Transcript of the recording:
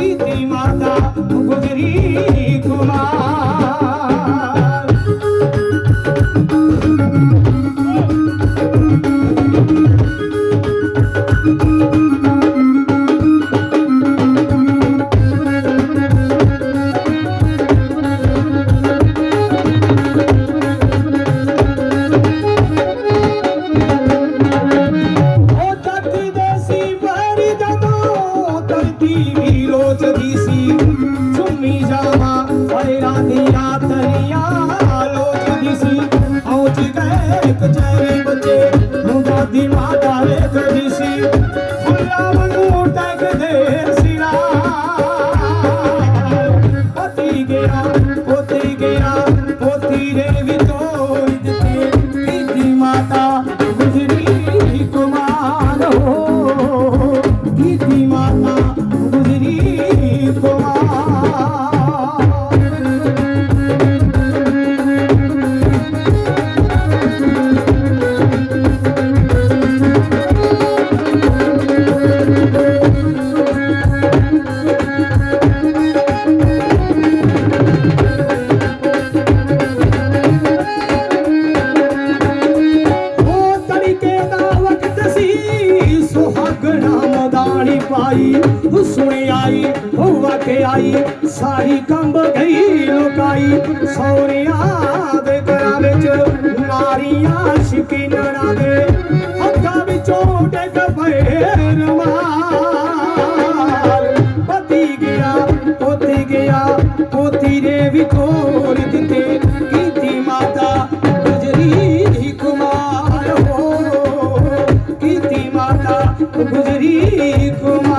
माता गुरीती वरी दोती शर्मा अरे राधे राधनिया लोच दिसी औच गए कचहरी बचे मुंडा दी माता रेख दिसी फुल्ला मंगू टैग दे गया, पोती गया, पोती रे तो माता गुजरी कुमार हो। दीदी माता गुजरी कुमार आई वो सुने आई हुआ के आई, सारी कंब गई लुकाई। सौरे आदे करा बिच नारिया शिकी नड़ा दे। हत्था बिचों डेग पैर मार। पति गया, पोती गया, पोती रे भी खोल दिते। कीती गुजरी कुमार।